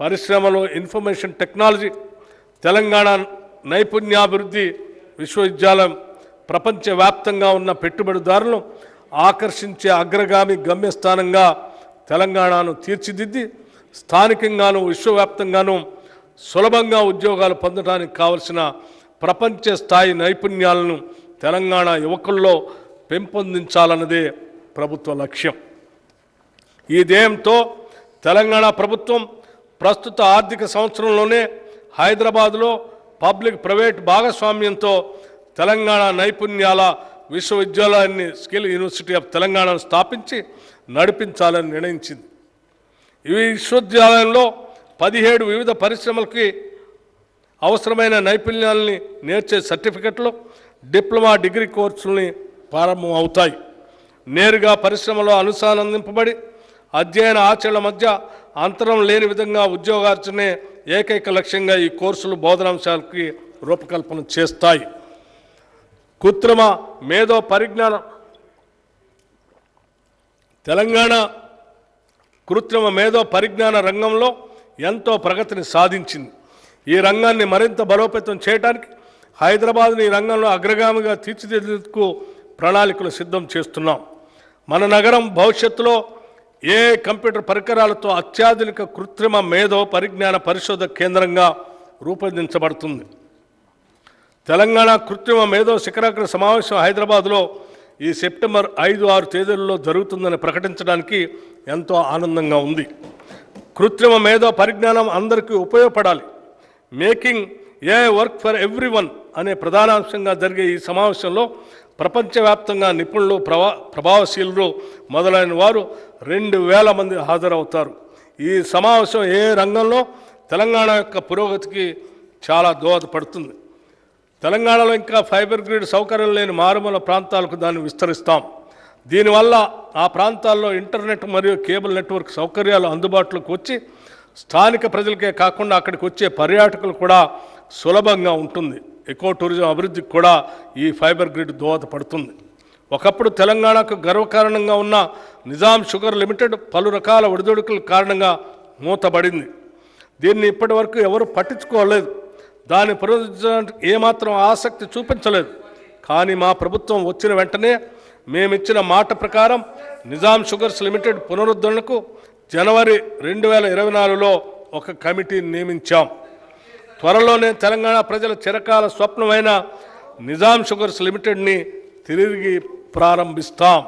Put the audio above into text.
పరిశ్రమలు information technology Telangana నైపుణ్యాభివృద్ధి విశ్వవిద్యాలయం ప్రపంచవ్యాప్తంగా ఉన్న పెట్టుబడిదారులను ఆకర్షించే అగ్రగామి గమ్యస్థానంగా తెలంగాణను తీర్చిదిద్ది స్థానికంగాను విశ్వవ్యాప్తంగాను సులభంగా ఉద్యోగాలు పొందడానికి కావలసిన ప్రపంచ స్థాయి నైపుణ్యాలను తెలంగాణ యువకుల్లో పెంపొందించాలన్నదే ప్రభుత్వ లక్ష్యం. ఈ ధ్యేయంతో తెలంగాణ ప్రభుత్వం ప్రస్తుత ఆర్థిక సంవత్సరంలోనే హైదరాబాదులో పబ్లిక్ ప్రైవేట్ భాగస్వామ్యంతో తెలంగాణ నైపుణ్యాల విశ్వవిద్యాలయాన్ని స్కిల్ యూనివర్సిటీ ఆఫ్ తెలంగాణను స్థాపించి నడిపించాలని నిర్ణయించింది. ఈ విశ్వవిద్యాలయంలో పదిహేడు వివిధ పరిశ్రమలకి అవసరమైన నైపుణ్యాలని నేర్చే సర్టిఫికెట్లు డిప్లొమా డిగ్రీ కోర్సుల్ని ప్రారంభం అవుతాయి. నేరుగా పరిశ్రమలో అనుసంధానింపబడి అధ్యయన ఆచరణ మధ్య అంతరం లేని విధంగా ఉద్యోగార్జనే ఏకైక లక్ష్యంగా ఈ కోర్సులు బోధనాంశాలకి రూపకల్పన చేస్తాయి. కృత్రిమ మేధో పరిజ్ఞానం తెలంగాణ కృత్రిమ మేధో పరిజ్ఞాన రంగంలో ఎంతో ప్రగతిని సాధించింది. ఈ రంగాన్ని మరింత బలోపేతం చేయడానికి హైదరాబాద్ని ఈ రంగంలో అగ్రగామిగా తీర్చిదిద్దేందుకు ప్రణాళికలు సిద్ధం చేస్తున్నాం. మన నగరం భవిష్యత్తులో ఏ కంప్యూటర్ పరికరాలతో అత్యాధునిక కృత్రిమ మేధో పరిజ్ఞాన పరిశోధక కేంద్రంగా రూపొందించబడుతుంది? తెలంగాణ కృత్రిమ మేధో శిఖరాగ్ర సమావేశం హైదరాబాద్లో ఈ సెప్టెంబర్ ఐదు ఆరు తేదీల్లో జరుగుతుందని ప్రకటించడానికి ఎంతో ఆనందంగా ఉంది. కృత్రిమ మేధో పరిజ్ఞానం అందరికీ ఉపయోగపడాలి. Making a work for everyone అనే ప్రధానాంశంగా జరిగే ఈ సమావేశంలో ప్రపంచవ్యాప్తంగా నిపుణులు ప్రభా ప్రభావశీలు మొదలైన వారు రెండు వేల మంది హాజరవుతారు. ఈ సమావేశం ఏ రంగంలో? తెలంగాణ యొక్క పురోగతికి చాలా దోహదపడుతుంది. తెలంగాణలో ఇంకా ఫైబర్ గ్రిడ్ సౌకర్యం లేని మారుమూల ప్రాంతాలకు దాన్ని విస్తరిస్తాం. దీనివల్ల ఆ ప్రాంతాల్లో ఇంటర్నెట్ మరియు కేబుల్ నెట్వర్క్ సౌకర్యాలు అందుబాటులోకి వచ్చి స్థానిక ప్రజలకే కాకుండా అక్కడికి వచ్చే పర్యాటకులు కూడా సులభంగా ఉంటుంది. ఎకో టూరిజం అభివృద్ధికి కూడా ఈ ఫైబర్ గ్రిడ్ దోహదపడుతుంది ఒకప్పుడు తెలంగాణకు గర్వకారణంగా ఉన్న నిజాం షుగర్ లిమిటెడ్ పలు రకాల ఒడిదొడుకుల కారణంగా మూతబడింది. దీన్ని ఇప్పటి వరకు ఎవరు పట్టించుకోలేదు. దాన్ని పునరుద్ధరించడానికి ఏమాత్రం ఆసక్తి చూపించలేదు. కానీ మా ప్రభుత్వం వచ్చిన వెంటనే మేమిచ్చిన మాట ప్రకారం నిజాం షుగర్స్ లిమిటెడ్ పునరుద్ధరణకు జనవరి రెండు వేల ఇరవై నాలుగులో ఒక కమిటీని నియమించాం. త్వరలోనే తెలంగాణ ప్రజల చిరకాల స్వప్నమైన నిజాం షుగర్స్ లిమిటెడ్ని తిరిగి ప్రారంభిస్తాం.